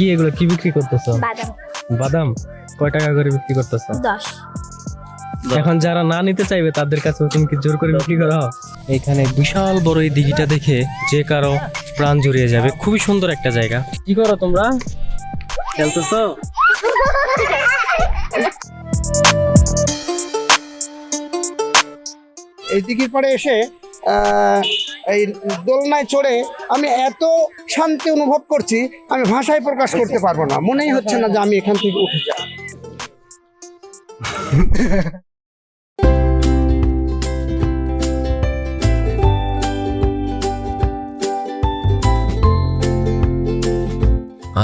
কি এগুলো কি বিক্রি করতেছো? বাদাম। বাদাম? কয় টাকা করে বিক্রি করতেছো? দশ। এখন যারা না নিতে চাইবে তাদের কাছে তুমি কি জোর করে বিক্রি করো? এখানে বিশাল বড় এই দিঘিটা দেখে যে কারও প্রাণ জুড়িয়ে যাবে। খুবই সুন্দর একটা জায়গা। কি করো তোমরা? খেলতেছো? এই দিঘির পরে এসে এই দোলনায় চড়ে আমি এত শান্তি অনুভব করছি, আমি ভাষায় প্রকাশ করতে পারব না। মনেই হচ্ছে না যে আমি এখান থেকে উঠে যাই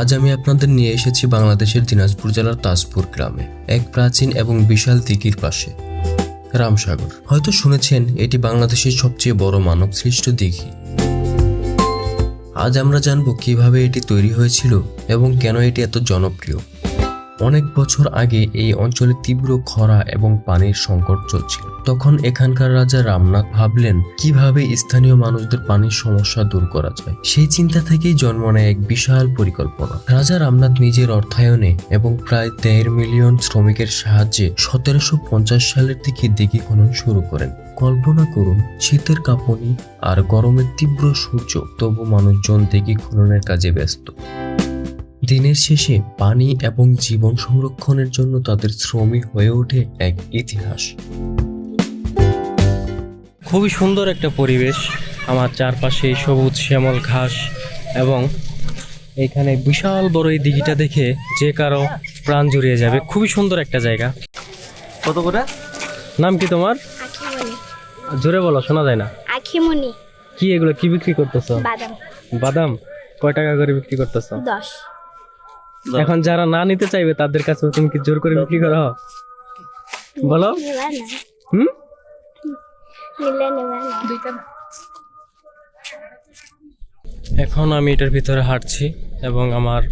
আজ আমি আপনাদের নিয়ে এসেছি বাংলাদেশের দিনাজপুর জেলার তাজপুর গ্রামে, এক প্রাচীন এবং বিশাল দিঘির পাশে। রামসাগর। হয়তো শুনেছেন, এটি বাংলাদেশের সবচেয়ে বড় মানব সৃষ্ট দিঘি। আজ আমরা জানব কীভাবে এটি তৈরি হয়েছিল এবং কেন এটি এত জনপ্রিয়। অনেক বছর আগে এই অঞ্চলে তীব্র খরা এবং পানির সংকট চলছিল। তখন এখানকার রাজা রামনাথ ভাবলেন, কীভাবে স্থানীয় মানুষদের পানির সমস্যা দূর করা যায়? সেই চিন্তা থেকেই জন্ম নেয় এক বিশাল পরিকল্পনা। রাজা রামনাথ নিজের অর্থায়নে এবং প্রায় দেড় মিলিয়ন শ্রমিকের সাহায্যে সতেরোশো পঞ্চাশ সালের দিকে দিঘি খনন শুরু করেন। কল্পনা করুন, শীতের কাঁপনি আর গরমের তীব্র সূর্য, তবু মানুষজন দিঘি খননের কাজে ব্যস্ত। দিনের শেষে পানি এবং জীবন সংরক্ষণের জন্য তাদের শ্রমিক হয়ে ওঠে এক ইতিহাস। খুবই সুন্দর একটা পরিবেশ। আমার চারপাশে সবুজ শ্যামল ঘাস এবং এখানে বিশাল বড় এই দিঘিটা দেখে যে কারও প্রাণ জুড়িয়ে যাবে। খুবই সুন্দর একটা জায়গা। কত করে? নাম কি তোমার? জোরে বলো শোনা যায় না। আখিমনি। কি এগুলো কি বিক্রি করতেছো? বাদাম। বাদাম? কয় টাকা করে বিক্রি করতেছো? এখন যারা না নিতে চাইবে তাদের কাছে তুমি কি জোর করে বিক্রি করো বলো। হুম? এখন আমি এটার ভিতরে হাঁটছি এবং আমার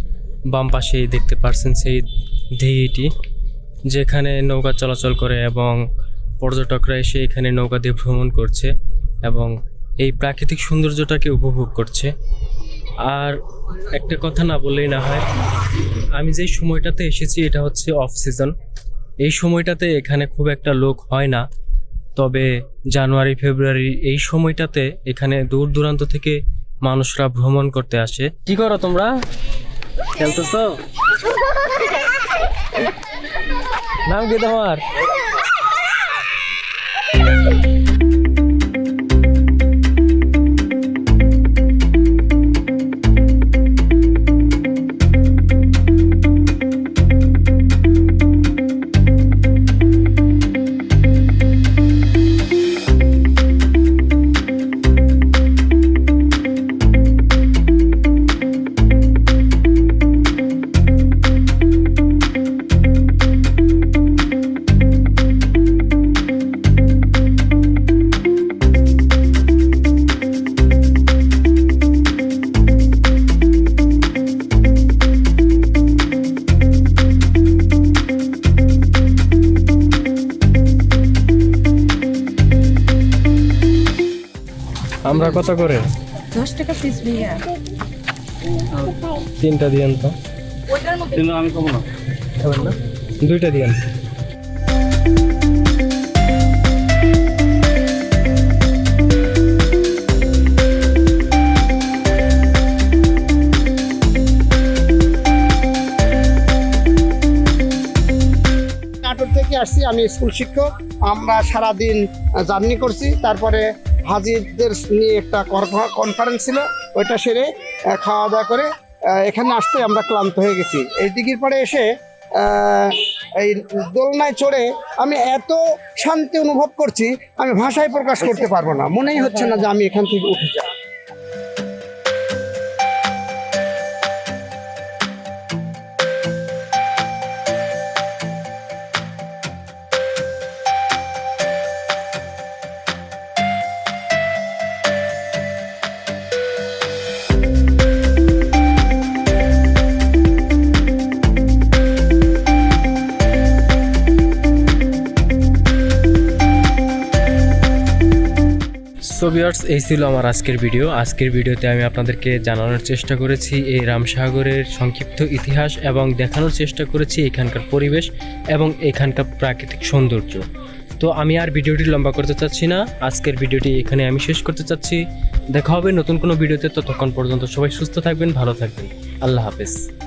বাম পাশেই দেখতে পারছেন সেই দিঘিটি যেখানে নৌকা চলাচল করে এবং পর্যটকরা এসে এখানে নৌকা দিয়ে ভ্রমণ করছে এবং এই প্রাকৃতিক সৌন্দর্যটাকে উপভোগ করছে। আর একটা কথা না বললেই না হয়, আমি যেই সময়টাতে এসেছি এটা হচ্ছে অফ সিজন এই সময়টাতে এখানে খুব একটা লোক হয় না। তবে জানুয়ারি ফেব্রুয়ারি এই সময়টাতে এখানে দূর দূরান্ত থেকে মানুষরা ভ্রমণ করতে আসে। কি করো তোমরা? খেলতেছ? নাম কি তোমার? আমরা কত করে? দশ টাকা পিস ভাইয়া। তিনটা দিয়েন তো। কিন্তু আমি কমো না। খাবেন না? দুইটা দিয়েন। নাটোর থেকে আসছি আমি স্কুল শিক্ষক। আমরা সারাদিন জার্নি করছি তারপরে হাজিদের নিয়ে একটা কনফারেন্স ছিল, ওইটা সেরে খাওয়া দাওয়া করে এখানে আসতে আমরা ক্লান্ত হয়ে গেছি। এই দিঘির পরে এসে এই দোলনায় চড়ে আমি এত শান্তি অনুভব করছি, আমি ভাষায় প্রকাশ করতে পারব না। মনেই হচ্ছে না যে আমি এখান থেকে উঠে যাই সো এই ছিল আমার আজকের ভিডিও আজকের ভিডিওতে আমি আপনাদেরকে জানানোর চেষ্টা করেছি এই রামসাগরের সংক্ষিপ্ত ইতিহাস এবং দেখানোর চেষ্টা করেছি এখানকার পরিবেশ এবং এখানকার প্রাকৃতিক সৌন্দর্য। তো আমি আর ভিডিওটি লম্বা করতে চাচ্ছি না। আজকের ভিডিওটি এখানে আমি শেষ করতে চাচ্ছি। দেখা হবে নতুন কোনো ভিডিওতে। ততক্ষণ পর্যন্ত সবাই সুস্থ থাকবেন, ভালো থাকবেন। আল্লাহ হাফেজ।